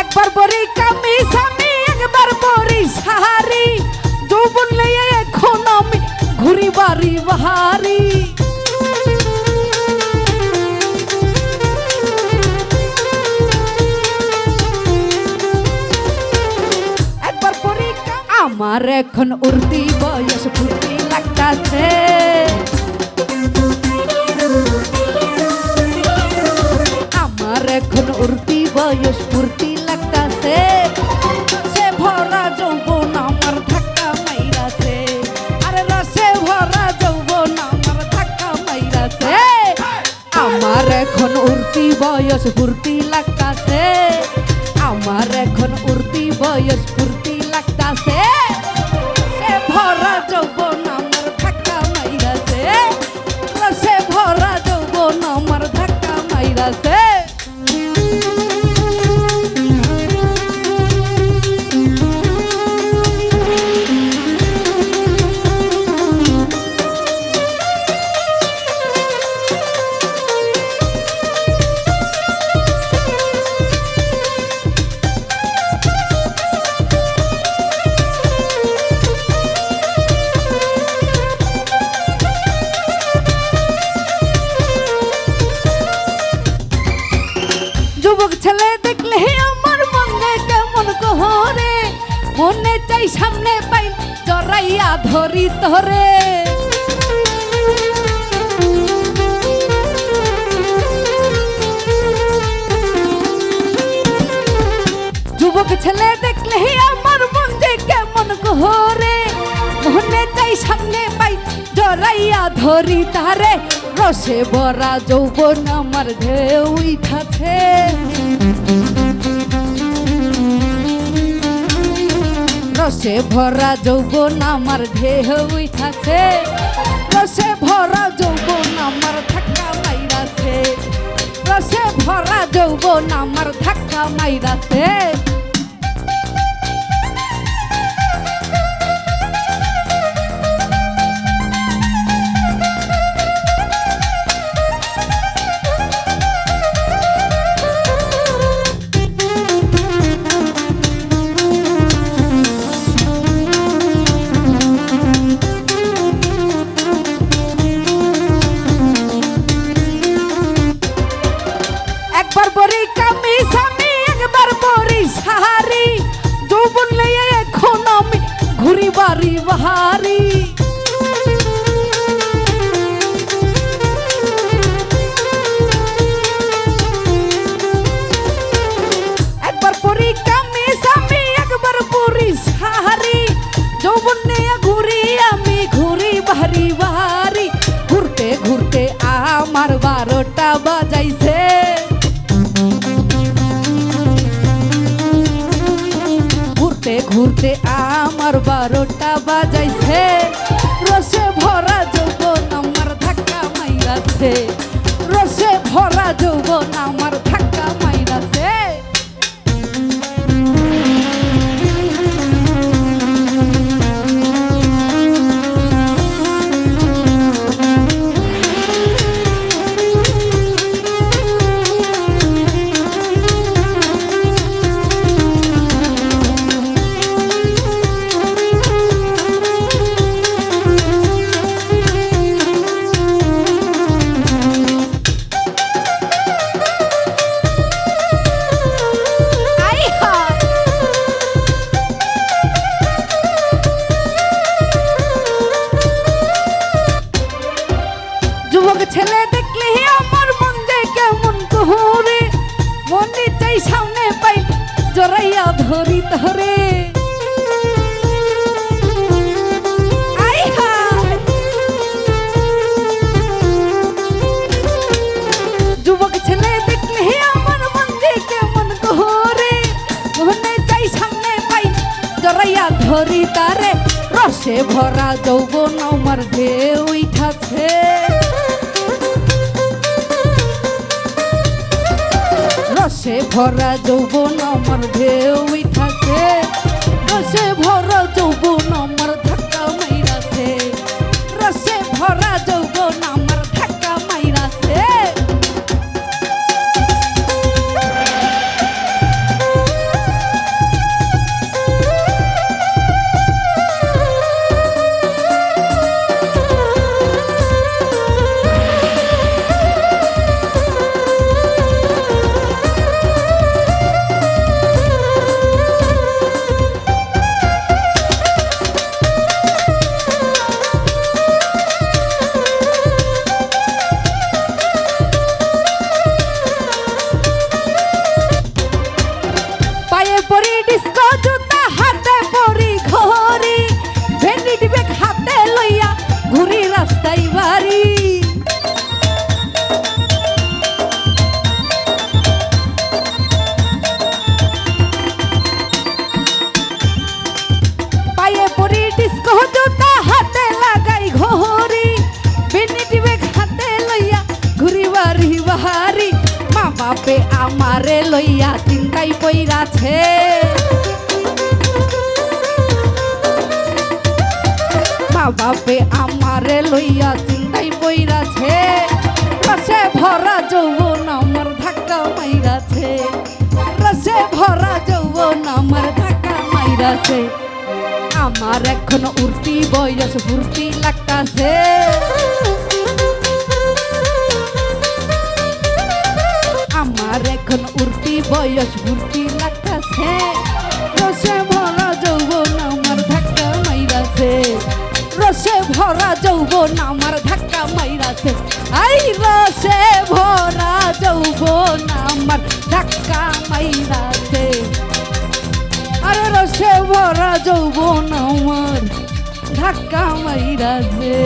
একবার বরি কামি সামি একবার বরি সাহারি যৌবন লইয়ে এখন আমি ঘুরি বাড়ি বাহারি। একবার আমার এখন উর্দি বয়স, ফুর্তি লাগতাছে। আমার এখন উর্দি বয়স, ফুর্তি আমার এখন উর্তি বয়স ফুর্তি লাগতাছে। আমার এখন উর্তি বয়স মনে চাই সামনে পাই, জরাইয়া ধরি ধরে যুবক ছেলে দেখলে আমার মন যে কেমন ঘরে। মনে চাই সামনে পাই, জরাইয়া ধরি তারে। রসে বরা যৌবন আমার ঢেউ উঠাছে রসে ভরা যৌবন আমার ঢেউ উঠাছে। রসে ভরা যৌবন আমার ধাক্কা মাইরাছে। রসে ভরা যৌবন আমার ধাক্কা মাইরাছে। ঘুরি বাড়ি ঘুরতে ঘুরতে আমার বারোটা বাজাইছে। রসে ভরা যৌবন আমার ধাক্কা মাইরাছে। রসে ভরা যৌবন আমার ছেলে দেখলে আমার মন যে কেমন কহরে। মনে চাই সামনে পাই জরাইয়া ধরি ধরে। যুবক ছেলে দেখলে আমার মন চাই সামনে পাই ধরি তারে। রসে ভরা যৌবন আমার ঢেউ ভরা যৌবন আমার ঢেউ উঠাছে রসে ভরা যৌবন পায়ে পরি ডিস্কো জুতা হাতে পরি, ঘড়ি ভেনিটি ব্যাগ হাতে লইয়া ঘুরি রাস্তায় বাড়ি। পায়ে পরি ডিস্কো জুতা হাতে লাগাই ঘড়ি ব্যাগ হাতে লইয়া ঘুরি বাড়ি বাহারি বাপে আমারে লইয়া চিন্তাই পইরাছে মা বাপে আমারে লইয়া চিন্তাই পইরাছে রসে ভরা যৌবন আমার ধাক্কা মাইরাছে। রসে ভরা যৌবন আমার ধাক্কা মাইরাছে। আমার এখন উর্তি বয়স ফুর্তি লাগতাছে। এখন উর্তি, বয়স ফুর্তি লাগতাছে রসে ভরা যৌবন আমার ধাক্কা মাইরাছে। রসে ভরা যৌবন আমার ধাক্কা মাইরাছে। আই, রসে ভরা যৌবন আমার ধাক্কা মাইরাছে। আরে রসে ভরা যৌবন আমার ধাক্কা মাইরাছে।